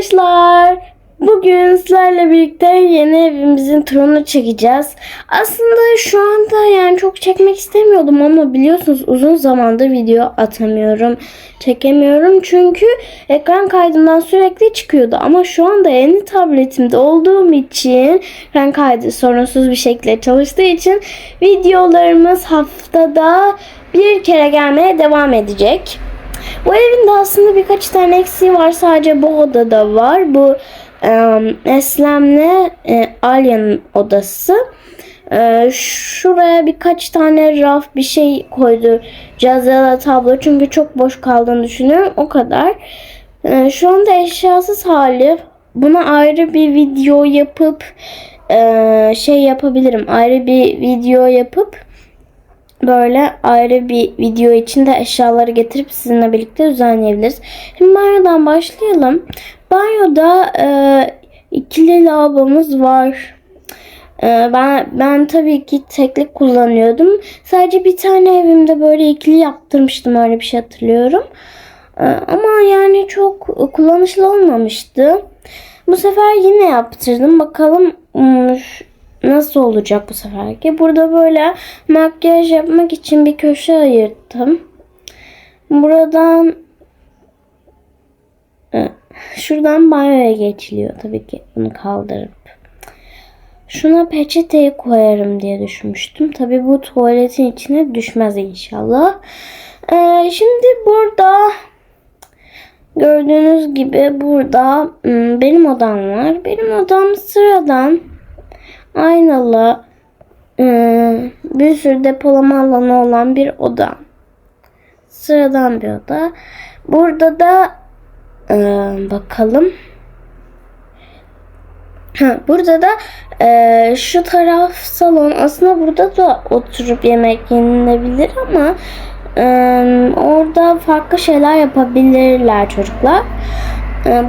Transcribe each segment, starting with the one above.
arkadaşlar. Bugün sizlerle birlikte yeni evimizin turunu çekeceğiz. Aslında şu anda yani çok çekmek istemiyordum ama biliyorsunuz uzun zamandır video atamıyorum. Çekemiyorum çünkü ekran kaydından sürekli çıkıyordu. Ama şu anda yeni tabletimde olduğum için ekran kaydı sorunsuz bir şekilde çalıştığı için videolarımız haftada bir kere gelmeye devam edecek. Bu evin de aslında birkaç tane eksiği var. Sadece bu odada var. Bu e, Eslem'le e, Alya'nın odası. E, şuraya birkaç tane raf bir şey koydu. Cazela tablo. Çünkü çok boş kaldığını düşünüyorum. O kadar. E, şu anda eşyasız hali. Buna ayrı bir video yapıp e, şey yapabilirim. Ayrı bir video yapıp böyle ayrı bir video için de eşyaları getirip sizinle birlikte düzenleyebiliriz. Şimdi banyodan başlayalım. Banyoda e, ikili lavabomuz var. E, ben ben tabii ki teklik kullanıyordum. Sadece bir tane evimde böyle ikili yaptırmıştım öyle bir şey hatırlıyorum. E, ama yani çok kullanışlı olmamıştı. Bu sefer yine yaptırdım. Bakalım hmm, nasıl olacak bu seferki. Burada böyle makyaj yapmak için bir köşe ayırttım. Buradan e, şuradan banyoya geçiliyor tabii ki bunu kaldırıp. Şuna peçeteyi koyarım diye düşünmüştüm. Tabii bu tuvaletin içine düşmez inşallah. Ee, şimdi burada gördüğünüz gibi burada hmm, benim odam var. Benim odam sıradan aynalı e, bir sürü depolama alanı olan bir oda. Sıradan bir oda. Burada da e, bakalım. Burada da e, şu taraf salon. Aslında burada da oturup yemek yenilebilir ama orada farklı şeyler yapabilirler çocuklar.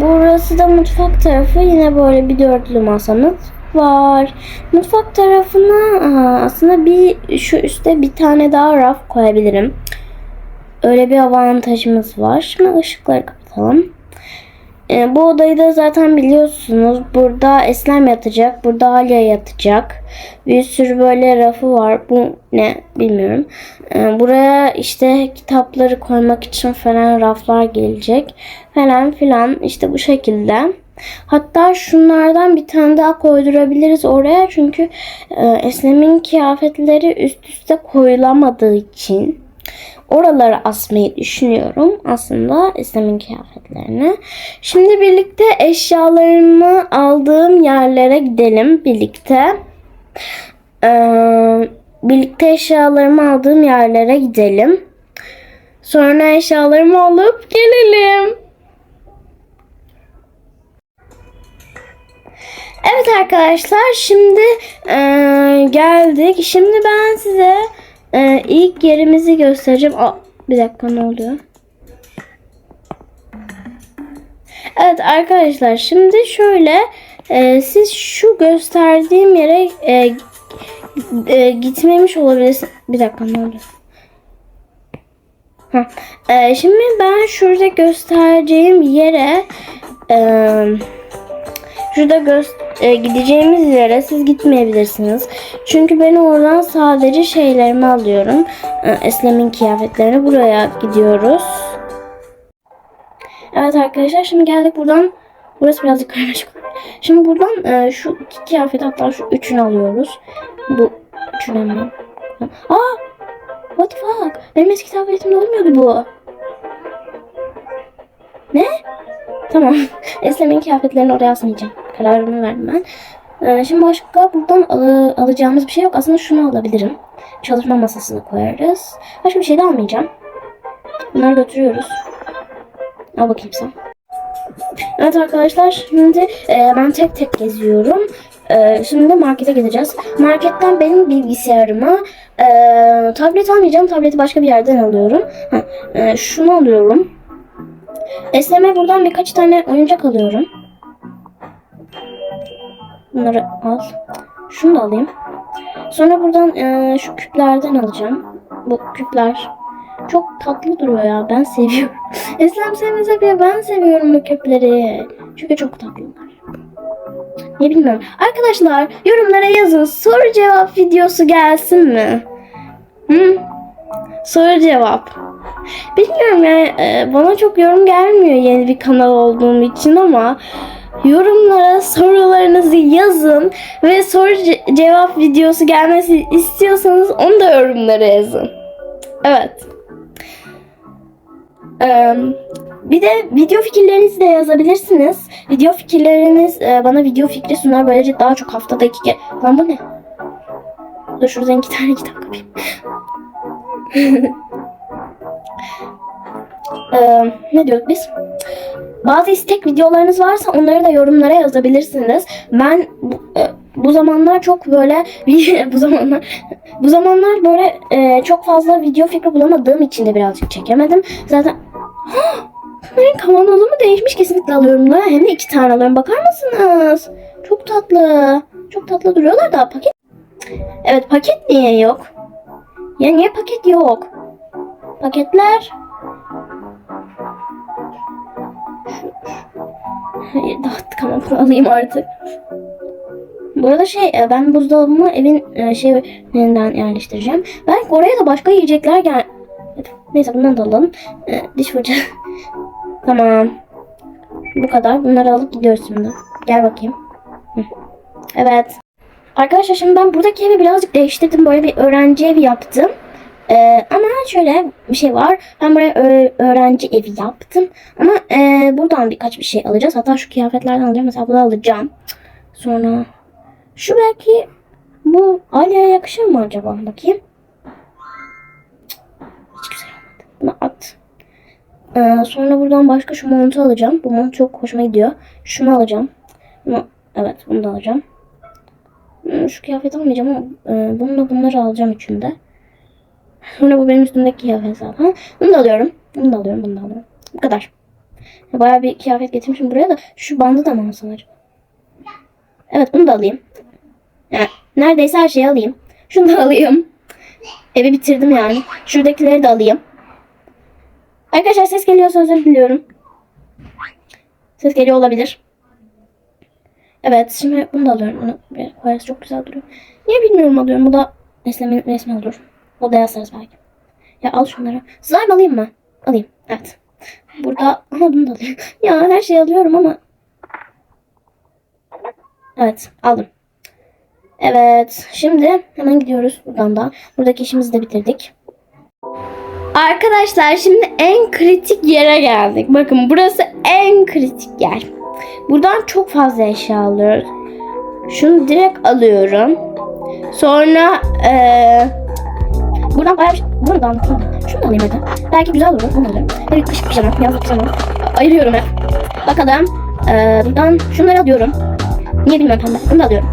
Burası da mutfak tarafı. Yine böyle bir dörtlü masamız var. Mutfak tarafına aslında bir şu üstte bir tane daha raf koyabilirim. Öyle bir avantajımız var. Şimdi ışıkları kapatalım. Ee, bu odayı da zaten biliyorsunuz. Burada Eslem yatacak. Burada Alya yatacak. Bir sürü böyle rafı var. Bu ne bilmiyorum. Ee, buraya işte kitapları koymak için falan raflar gelecek. Falan filan işte bu şekilde. Hatta şunlardan bir tane daha koydurabiliriz oraya. Çünkü e, Eslem'in kıyafetleri üst üste koyulamadığı için oralara asmayı düşünüyorum aslında Eslem'in kıyafetlerini. Şimdi birlikte eşyalarımı aldığım yerlere gidelim birlikte. Ee, birlikte eşyalarımı aldığım yerlere gidelim. Sonra eşyalarımı alıp gelelim. Evet arkadaşlar şimdi e, geldik. Şimdi ben size e, ilk yerimizi göstereceğim. Aa, bir dakika ne oluyor? Evet arkadaşlar şimdi şöyle e, siz şu gösterdiğim yere e, e, gitmemiş olabilirsiniz. Bir dakika ne oluyor? Heh. E, şimdi ben şurada göstereceğim yere eee Şurada e, gideceğimiz yere siz gitmeyebilirsiniz. Çünkü ben oradan sadece şeylerimi alıyorum. E, Eslem'in kıyafetlerini buraya gidiyoruz. Evet arkadaşlar şimdi geldik buradan. Burası birazcık karmaşık. Şimdi buradan e, şu iki kıyafeti hatta şu üçünü alıyoruz. Bu üçünü mi? Aa! What the fuck? Benim eski tabletimde olmuyordu bu. Ne? Tamam. Eslem'in kıyafetlerini oraya asmayacağım. Kararımı verdim ben. Ee, şimdi başka buradan al- alacağımız bir şey yok. Aslında şunu alabilirim. Çalışma masasına koyarız. Başka bir şey de almayacağım. Bunları götürüyoruz. Al bakayım sen. Evet arkadaşlar şimdi e, ben tek tek geziyorum. E, şimdi markete gideceğiz. Marketten benim bilgisayarıma e, tablet almayacağım. Tableti başka bir yerden alıyorum. Ha, e, şunu alıyorum. Esneme buradan birkaç tane oyuncak alıyorum. Bunları al. Şunu da alayım. Sonra buradan eee, şu küplerden alacağım. Bu küpler çok tatlı duruyor ya. Ben seviyorum. Eslem sevmese bile ben seviyorum bu küpleri. Çünkü çok tatlılar. Ne bilmiyorum. Arkadaşlar yorumlara yazın. Soru cevap videosu gelsin mi? Hı? Soru cevap. Bilmiyorum yani e, bana çok yorum gelmiyor yeni bir kanal olduğum için ama yorumlara sorularınızı yazın ve soru ce- cevap videosu gelmesi istiyorsanız onu da yorumlara yazın. Evet. Bir de video fikirlerinizi de yazabilirsiniz. Video fikirleriniz e, bana video fikri sunar. Böylece daha çok haftada iki kere... Lan bu ne? Dur şuradan iki tane kitap kapayım. Eee, ne diyorduk biz? Bazı istek videolarınız varsa onları da yorumlara yazabilirsiniz. Ben e, bu zamanlar çok böyle bu zamanlar bu zamanlar böyle e, çok fazla video fikri bulamadığım için de birazcık çekemedim. Zaten Bunların kavanozu mu değişmiş kesinlikle alıyorum da. Hem de iki tane alıyorum. Bakar mısınız? Çok tatlı. Çok tatlı duruyorlar da paket. Evet paket niye yok? Ya niye paket yok? Paketler. Ama bunu alayım artık. Bu arada şey e, ben buzdolabımı evin e, şeyinden yerleştireceğim. Belki oraya da başka yiyecekler gel... Neyse bundan da alalım. E, diş fırçası. Tamam. Bu kadar. Bunları alıp gidiyoruz şimdi. Gel bakayım. Evet. Arkadaşlar şimdi ben buradaki evi birazcık değiştirdim. Böyle bir öğrenci evi yaptım. Ee, ama şöyle bir şey var. Ben buraya öğrenci evi yaptım. Ama e, buradan birkaç bir şey alacağız. Hatta şu kıyafetlerden alacağım. Mesela bunu alacağım. Sonra şu belki bu Alya'ya yakışır mı acaba? Bakayım. Hiç güzel olmadı. Bunu at. Ee, sonra buradan başka şu montu alacağım. Bu mont çok hoşuma gidiyor. Şunu alacağım. Bunu, evet bunu da alacağım. Şu kıyafet almayacağım ama e, bunu da bunları alacağım üçünde. Sonra bu benim üstümdeki kıyafet zaten. Bunu da alıyorum. Bunu da alıyorum. Bunu da alıyorum. Bu kadar. Bayağı bir kıyafet getirmişim buraya da. Şu bandı da mı alsam acaba? Evet bunu da alayım. Yani neredeyse her şeyi alayım. Şunu da alayım. Evi bitirdim yani. Şuradakileri de alayım. Arkadaşlar ses geliyorsa özür diliyorum. Ses geliyor olabilir. Evet şimdi bunu da alıyorum. Bunu koyarız çok güzel duruyor. Niye bilmiyorum alıyorum. Bu da resmi, resmi olur. O da yazarız belki. Ya al şunları. Slime alayım mı? Alayım. Evet. Burada ama bunu da alayım. ya her şeyi alıyorum ama. Evet aldım. Evet şimdi hemen gidiyoruz buradan da. Buradaki işimizi de bitirdik. Arkadaşlar şimdi en kritik yere geldik. Bakın burası en kritik yer. Buradan çok fazla eşya alıyoruz. Şunu direkt alıyorum. Sonra eee buradan bayağı bir şey... Bunu da alayım. Şunu da alayım hadi. Belki güzel olur. Bunu alayım. Evet kış pijama, yazlık pijama. Ayırıyorum hep. Bakalım. Eee buradan şunları alıyorum. Niye bilmiyorum pembe. Bunu da alıyorum.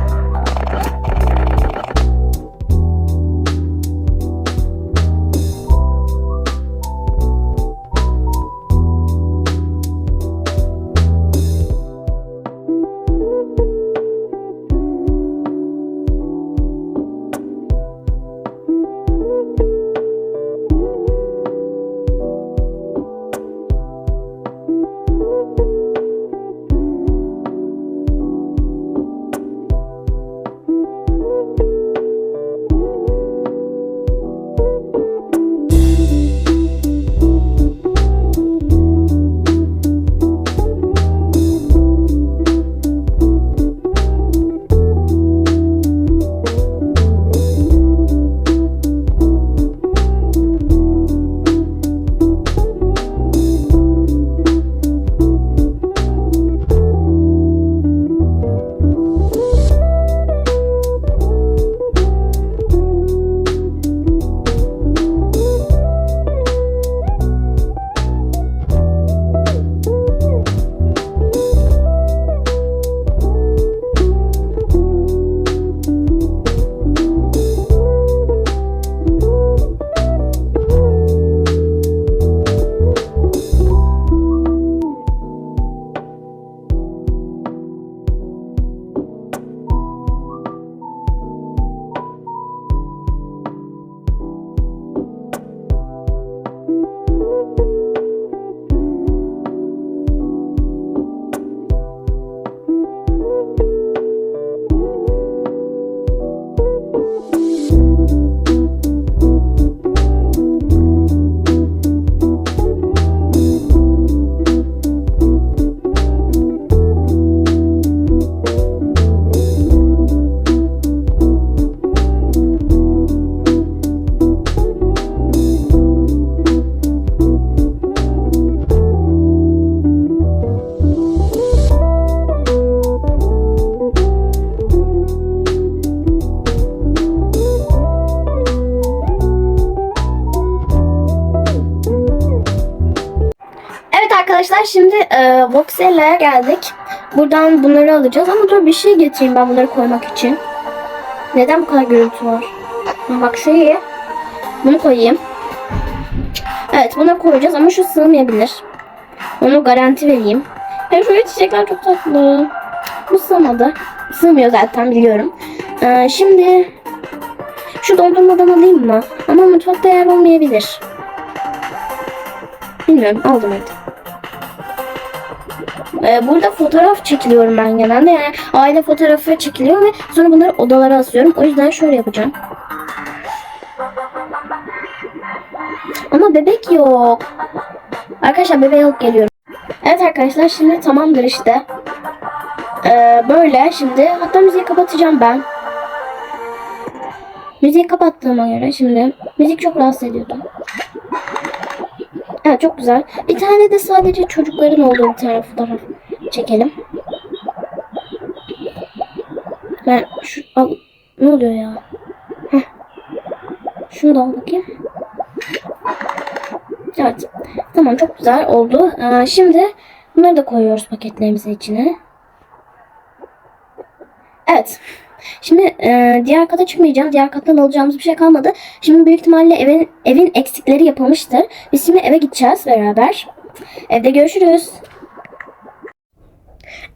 Voxel'e geldik. Buradan bunları alacağız ama dur bir şey getireyim ben bunları koymak için. Neden bu kadar gürültü var? Bak şuraya bunu koyayım. Evet bunu koyacağız ama şu sığmayabilir. Onu garanti vereyim. Hem şöyle çiçekler çok tatlı. Bu sığmadı. Sığmıyor zaten biliyorum. Ee, şimdi şu dondurmadan alayım mı? Ama mutfakta yer olmayabilir. Bilmiyorum aldım hadi. Ee, burada fotoğraf çekiliyorum ben genelde. Yani aile fotoğrafı çekiliyor ve sonra bunları odalara asıyorum. O yüzden şöyle yapacağım. Ama bebek yok. Arkadaşlar bebeği alıp geliyorum. Evet arkadaşlar şimdi tamamdır işte. Ee, böyle şimdi hatta müziği kapatacağım ben. Müziği kapattığıma göre şimdi müzik çok rahatsız ediyordu. Evet çok güzel. Bir tane de sadece çocukların olduğu bir tane çekelim. Ben şu al ne oluyor ya? Heh. Şunu da al bakayım. Evet. Tamam çok güzel oldu. Ee, şimdi bunları da koyuyoruz paketlerimizin içine. Evet. Şimdi e, diğer kata çıkmayacağım. Diğer kattan alacağımız bir şey kalmadı. Şimdi büyük ihtimalle evin, evin eksikleri yapılmıştır. Biz şimdi eve gideceğiz beraber. Evde görüşürüz.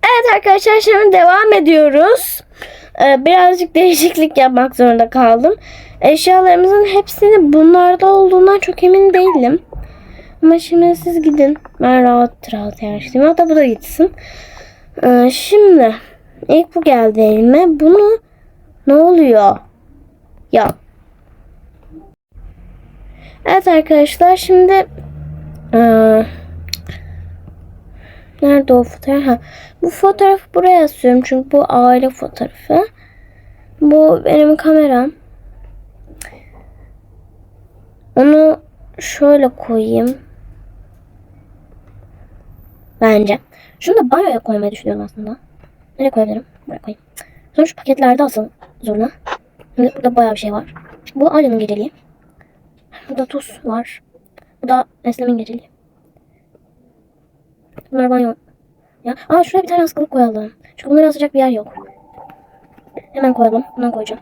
Evet arkadaşlar şimdi devam ediyoruz. Ee, birazcık değişiklik yapmak zorunda kaldım. Eşyalarımızın hepsini bunlarda olduğundan çok emin değilim. Ama şimdi siz gidin. Ben rahat rahat yaşayayım. Hatta bu da gitsin. Ee, şimdi ilk bu geldi elime. Bunu ne oluyor? Ya. Evet arkadaşlar şimdi ee, nerede o fotoğraf? Ha, bu fotoğrafı buraya asıyorum çünkü bu aile fotoğrafı. Bu benim kameram. Onu şöyle koyayım. Bence. Şunu da banyoya koymayı düşünüyorum aslında. Nereye koyabilirim? Buraya koyayım. Sonra şu paketlerde asıl zoruna. Şimdi burada bayağı bir şey var. Bu Alya'nın geceliği. Burada tuz var. Bu da Eslem'in geceliği. Bunlar banyo. Ya, aa şuraya bir tane askılık koyalım. Çünkü bunları asacak bir yer yok. Hemen koyalım. Bundan koyacağım.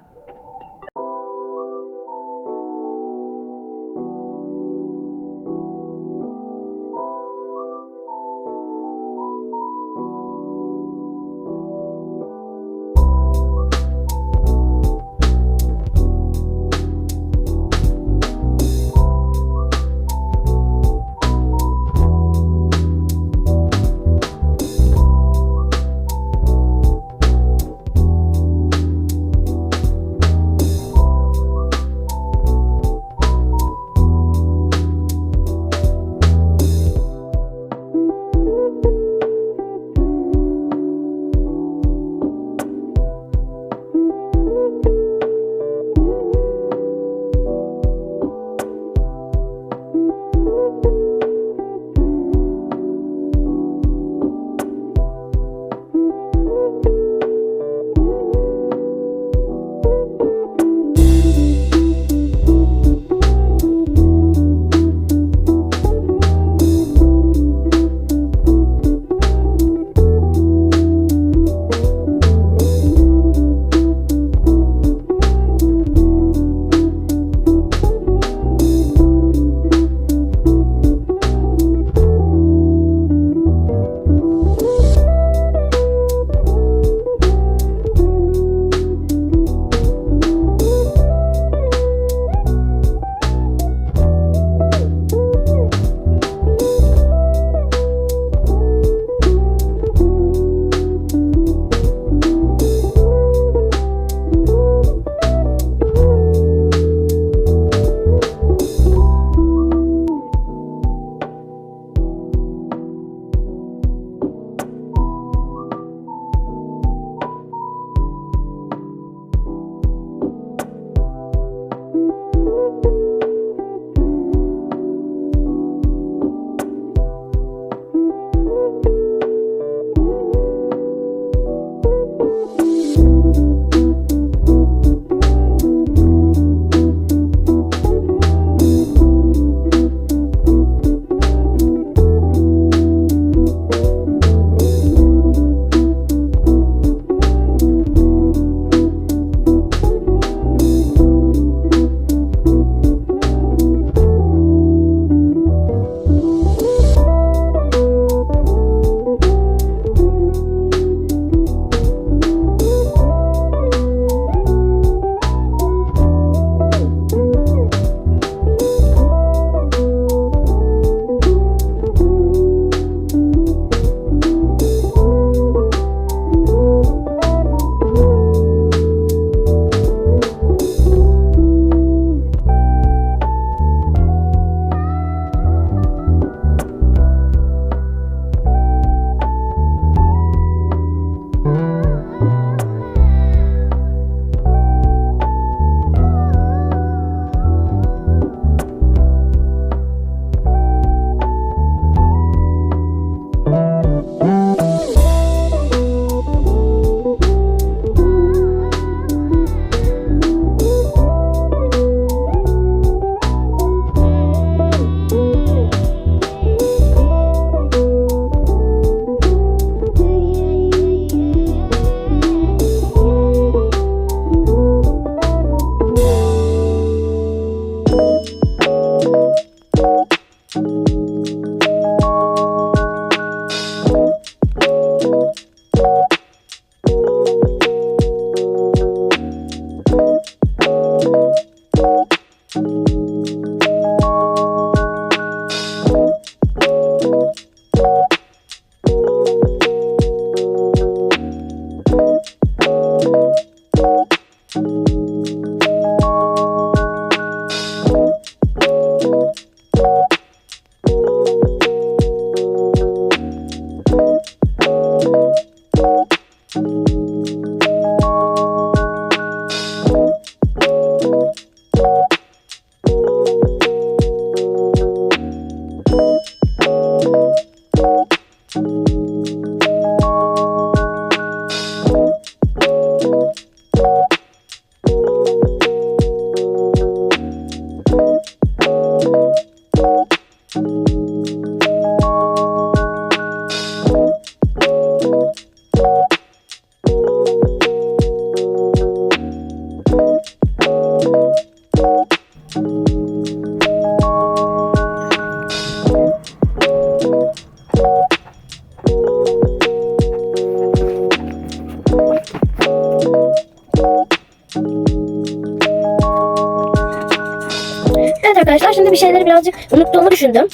Birazcık unuttuğumu düşündüm.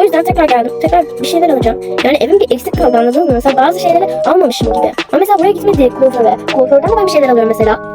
O yüzden tekrar geldim. Tekrar bir şeyler alacağım. Yani evim bir eksik kaldı anladın mı? Mesela bazı şeyleri almamışım gibi. Ama mesela buraya gitmedik kuaföre. Kuaförden de ben bir şeyler alıyorum mesela.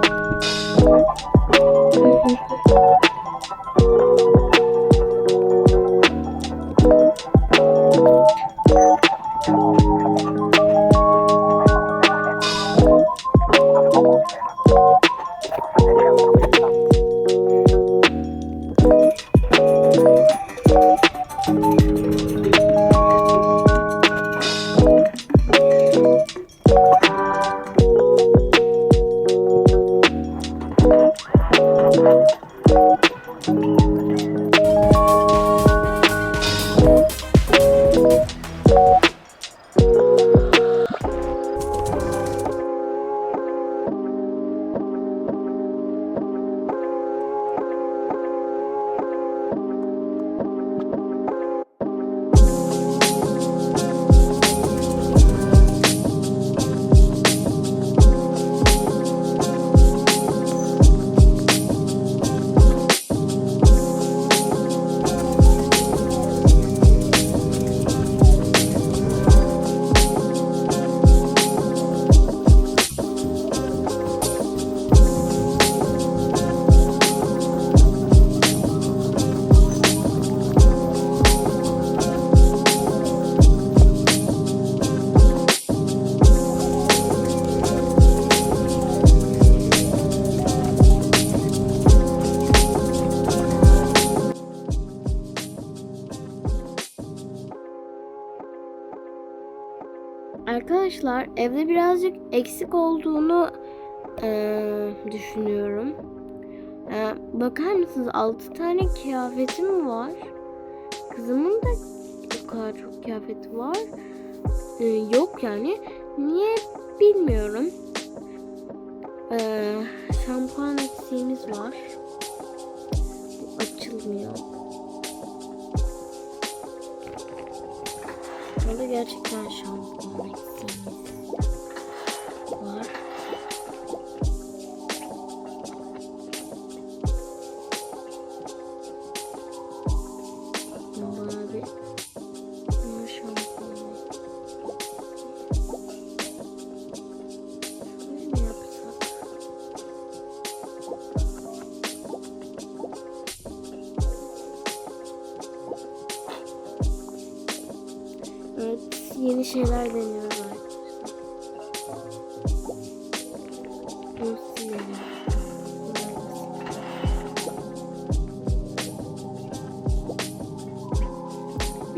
Eksik olduğunu eee, düşünüyorum. Eee, bakar mısınız 6 tane kıyafetim var. Kızımın da o kadar çok kıyafeti var. Eee, yok yani. Niye bilmiyorum. Eee şampuan eksiğimiz var. Bu açılmıyor. Burada gerçekten şampuan eksiğimiz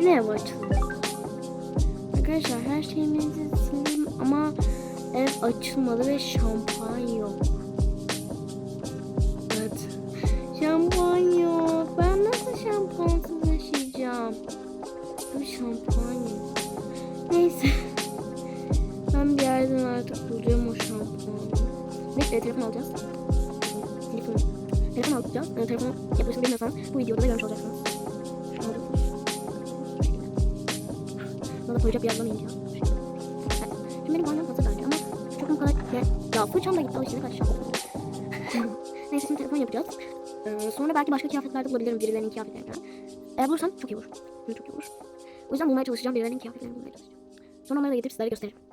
Yine açıldı. Arkadaşlar her şeyimizi sildim ama ev açılmadı ve şampuan yok. Fırçam da gitti o işine. Neyse şimdi telefon yapacağız. Ee, sonra belki başka kıyafetlerde bulabilirim birilerinin kıyafetlerinden. Eğer bulursam çok iyi olur. Çok iyi olur. O yüzden bulmaya çalışacağım. Birilerinin kıyafetlerini bulmaya çalışacağım. Sonra onları da getirip sizlere gösteririm.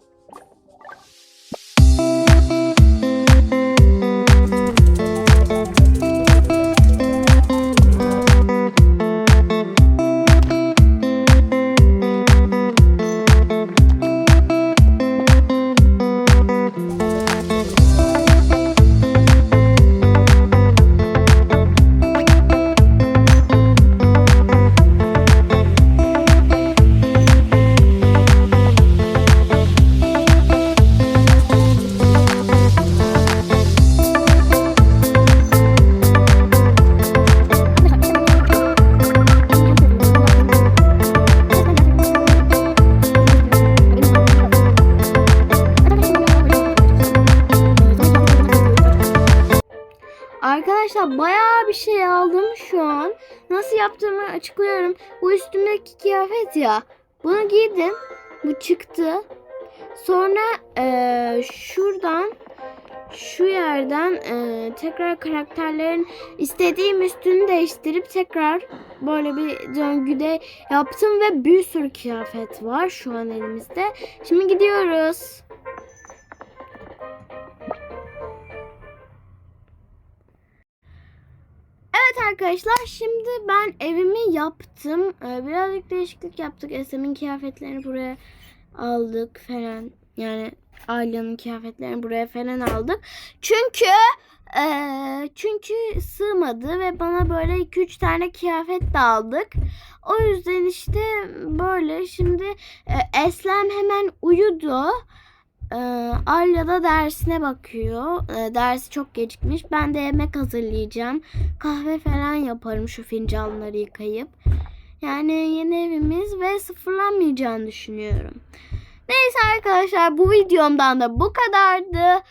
Açıklıyorum. Bu üstümdeki kıyafet ya. Bunu giydim. Bu çıktı. Sonra eee, şuradan şu yerden e, tekrar karakterlerin istediğim üstünü değiştirip tekrar böyle bir döngüde yaptım ve bir sürü kıyafet var şu an elimizde. Şimdi gidiyoruz. Arkadaşlar şimdi ben evimi yaptım. Ee, birazcık değişiklik yaptık. Esem'in kıyafetlerini buraya aldık falan. Yani Alya'nın kıyafetlerini buraya falan aldık. Çünkü eee, çünkü sığmadı ve bana böyle 2-3 tane kıyafet de aldık. O yüzden işte böyle şimdi e, Eslem hemen uyudu. Ee, Alya da dersine bakıyor. Ee, dersi çok gecikmiş. Ben de yemek hazırlayacağım. Kahve falan yaparım şu fincanları yıkayıp. Yani yeni evimiz ve sıfırlanmayacağını düşünüyorum. Neyse arkadaşlar bu videomdan da bu kadardı.